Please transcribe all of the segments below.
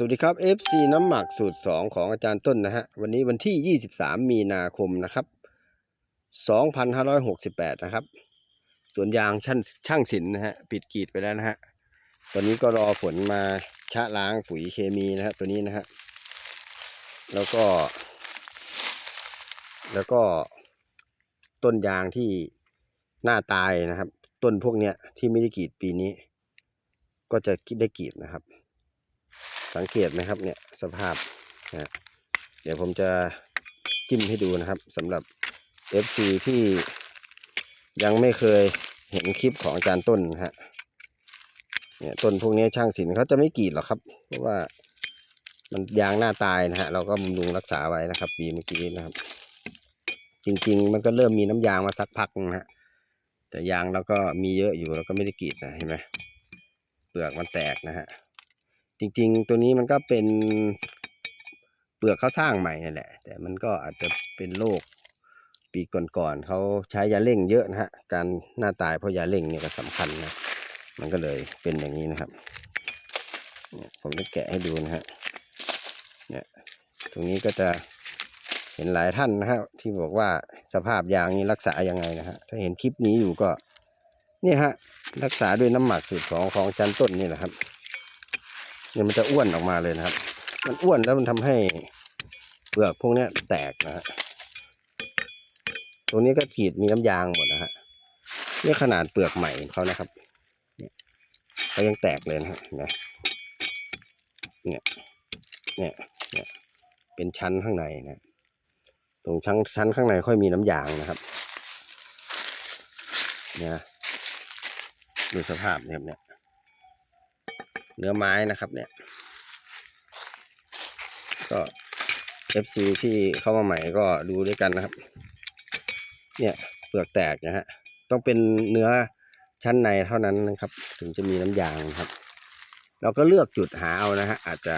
สวัสดีครับ FC น้ำหมักสูตร 2 ของอาจารย์ต้นนะฮะ วันนี้วันที่ 23 มีนาคมนะครับ 2568 นะครับ สวนยางช่างช่างศิลป์นะฮะ ปิดกีดไปแล้วนะฮะ ตอนนี้ก็รอฝนมาชะล้างปุ๋ยเคมีนะฮะ ตัวนี้นะฮะ แล้วก็ แล้วก็ต้นยางที่หน้าตายนะครับ ต้นพวกเนี้ยที่ไม่ได้กีดปีนี้ ก็จะได้กีดนะครับ สังเกตนะครับเนี่ยสภาพนะเดี๋ยวผมจะจิ้มให้ดูนะครับสำหรับ FC ที่ยังไม่เคยเห็นคลิปของอาจารย์ต้นฮะเนี่ยต้นพวกนี้ช่างศิลป์เขาจะไม่กรีดหรอกครับ เพราะว่ามันยางหน้าตายนะฮะเราก็บำรุงรักษาไว้นะครับ ปีเมื่อกี้นะครับ จริง ๆ มันก็เริ่มมีน้ำยางมาสักพักนะฮะแต่ยางเราก็มีเยอะอยู่เราก็ไม่ได้กรีดนะเห็นไหมเปลือกมันแตกนะฮะ จริง ๆ ตัวนี้มันก็เป็นเปลือกเขาสร้างใหม่นั่นแหละ แต่มันก็อาจจะเป็นโรคปีก่อนๆเขาใช้ยาเร่งเยอะนะฮะ การหน้าตายเพราะยาเร่งเนี่ยก็สำคัญนะ มันก็เลยเป็นอย่างนี้นะครับ ผมจะแกะให้ดูนะฮะ เนี่ย ตรงนี้ก็จะเห็นหลายท่านนะฮะที่บอกว่าสภาพยางนี้รักษายังไงนะฮะ ถ้าเห็นคลิปนี้อยู่ก็ เนี่ยฮะ รักษาด้วยน้ำหมักสูตรสองของจันต้นนี่แหละครับ เนี่ยมันจะอ้วนออกมาเลยนะครับ มันอ้วนแล้วมันทำให้เปลือกพวกนี้แตกนะฮะตรงนี้ก็ขีดมีน้ำยางหมดนะฮะนี่ขนาดเปลือกใหม่ของเขานะครับเนี่ยเขายังแตกเลยนะฮะเห็นไหมเนี่ยเนี่ยเนี่ยเป็นชั้นข้างในนะตรงชั้นชั้นข้างในค่อยมีน้ำยางนะครับเนี่ยดูสภาพเนี่ยครับเนี่ย เนื้อไม้นะครับเนี่ย ก็ FC ที่เข้ามาใหม่ก็ดูด้วยกันนะครับ เนี่ยเปลือกแตกนะฮะ ต้องเป็นเนื้อชั้นในเท่านั้นนะครับ ถึงจะมีน้ำยางครับ เราก็เลือกจุดหาเอานะฮะอาจจะ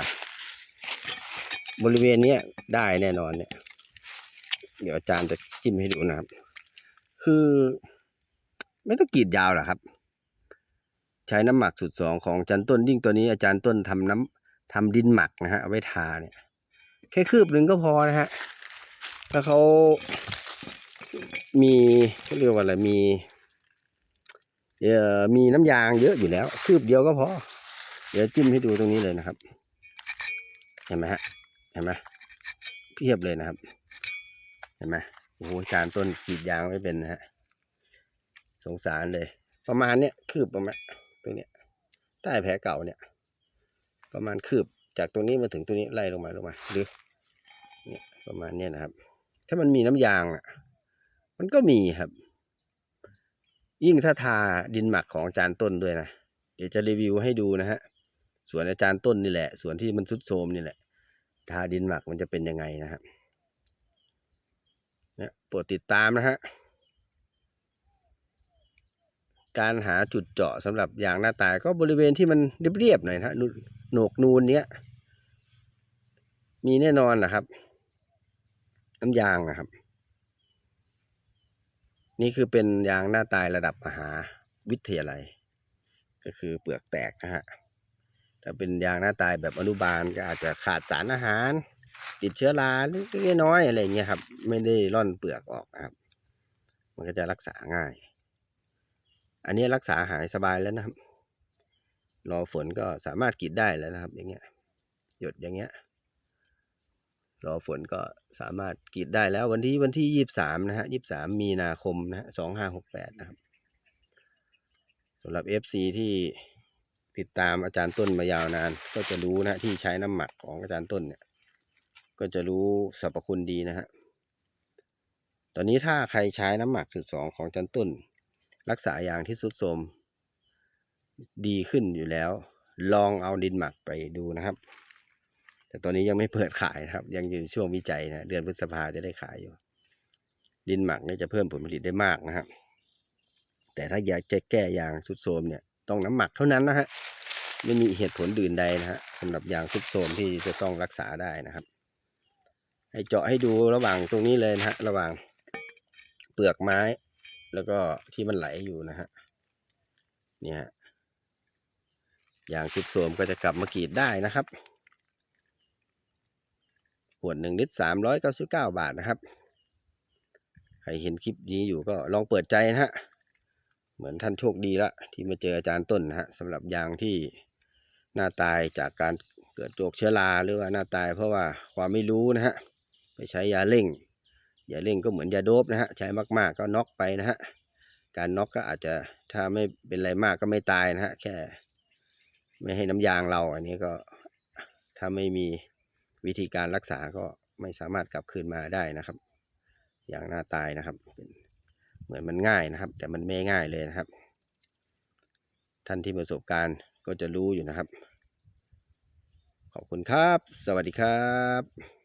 บริเวณนี้ได้แน่นอนเนี่ย เดี๋ยวอาจารย์จะจิ้มให้ดูนะครับ คือ ไม่ต้องกรีดยาวหรอกครับ ใช้น้ำหมักสูตรสองของอาจารย์ต้นยิ่งตัวนี้อาจารย์ต้นทำน้ำทำดินหมักนะฮะเอาไว้ทาเนี่ย แค่คืบหนึ่งก็พอนะฮะถ้าเขามีเขาเรียกว่าอะไรมีเอ่อมีน้ำยางเยอะอยู่แล้ว คืบเดียวก็พอ เดี๋ยวจิ้มให้ดูตรงนี้เลยนะครับ เห็นไหมฮะเห็นไหมเพียบเลยนะครับ เห็นไหมโอ้โหอาจารย์ต้นกรีดยางไม่เป็นนะฮะสงสารเลย ประมาณเนี้ยคืบประมาณ ตรงเนี้ยใต้แผลเก่าเนี่ย ประมาณคืบจากตรงนี้มาถึงตรงนี้ไล่ลงมาลงมาหรือเนี่ยประมาณเนี้ยนะครับ ถ้ามันมีน้ำยางอะ มันก็มีครับ ยิ่งถ้าทาดินหมักของอาจารย์ต้นด้วยนะเดี๋ยวจะรีวิวให้ดูนะฮะส่วนอาจารย์ต้นนี่แหละส่วนที่มันทุดโทมนี่แหละ ทาดินหมักมันจะเป็นยังไงนะครับเนี่ยโปรดติดตามนะฮะ การหาจุดเจาะสำหรับยางหน้าตาย ก็บริเวณที่มันเรียบๆหน่อยนะฮะโหนกนูนเนี้ยมีแน่นอนนะครับ น้ำยางนะครับ นี่คือเป็นยางหน้าตายระดับมหาวิทยาลัย ก็คือเปลือกแตกนะฮะถ้าเป็นยางหน้าตายแบบอนุบาลก็อาจจะขาดสารอาหาร ติดเชื้อราเล็กๆน้อยๆอะไรเงี้ยครับ ไม่ได้ร่อนเปลือกออกครับ มันก็จะรักษาง่าย อันนี้รักษาหายสบายแล้วนะครับ รอฝนก็สามารถกรีดได้แล้วนะครับ อย่างเงี้ย หยดอย่างเงี้ย รอฝนก็สามารถกรีดได้แล้ววันที่วันที่ยี่สามนะฮะยี่สามมีนาคมนะฮะสองห้าหกแปดนะครับสำหรับเอฟซีที่ติดตามอาจารย์ต้นมายาวนาน ก็จะรู้นะที่ใช้น้ำหมักของอาจารย์ต้นเนี่ย ก็จะรู้สรรพคุณดีนะฮะตอนนี้ถ้าใครใช้น้ำหมักจุดสองของอาจารย์ต้น รักษายางที่สุดโทรมดีขึ้นอยู่แล้ว ลองเอาดินหมักไปดูนะครับ แต่ตอนนี้ยังไม่เปิดขายนะครับ ยังอยู่ช่วงวิจัยนะเดือนพฤษภาจะได้ขายอยู่ ดินหมักนี่จะเพิ่มผลผลิตได้มากนะครับ แต่ถ้าอยากจะแก้ยางสุดโทรมเนี่ยต้องน้ำหมักเท่านั้นนะฮะไม่มีเหตุผลอื่นใดนะฮะสำหรับยางสุดโทรมที่จะต้องรักษาได้นะครับ ให้เจาะให้ดูระหว่างตรงนี้เลยนะฮะระหว่างเปลือกไม้ แล้วก็ที่มันไหลอยู่นะฮะเนี่ยยางสุดโทรมก็จะกลับมากรีดได้นะครับขวดหนึ่งลิตรสามร้อยเก้าสิบเก้าบาทนะครับ ใครเห็นคลิปนี้อยู่ก็ลองเปิดใจนะฮะ เหมือนท่านโชคดีละที่มาเจออาจารย์ต้นนะฮะสำหรับยางที่หน้าตายจากการเกิดโรคเชื้อราหรือว่าหน้าตายเพราะว่าความไม่รู้นะฮะ ไปใช้ยาเร่ง ยาเร่งก็เหมือนยาโดบนะฮะใช้มากๆก็น็อกไปนะฮะการน็อกก็อาจจะถ้าไม่เป็นไรมากก็ไม่ตายนะฮะแค่ ไม่ให้น้ำยางเรา อันนี้ก็ถ้าไม่มีวิธีการรักษาก็ไม่สามารถกลับคืนมาได้นะครับ อย่างหน้าตายนะครับเป็นเหมือนมันง่ายนะครับ แต่มันไม่ง่ายเลยนะครับ ท่านที่ประสบการณ์ก็จะรู้อยู่นะครับ ขอบคุณครับ สวัสดีครับ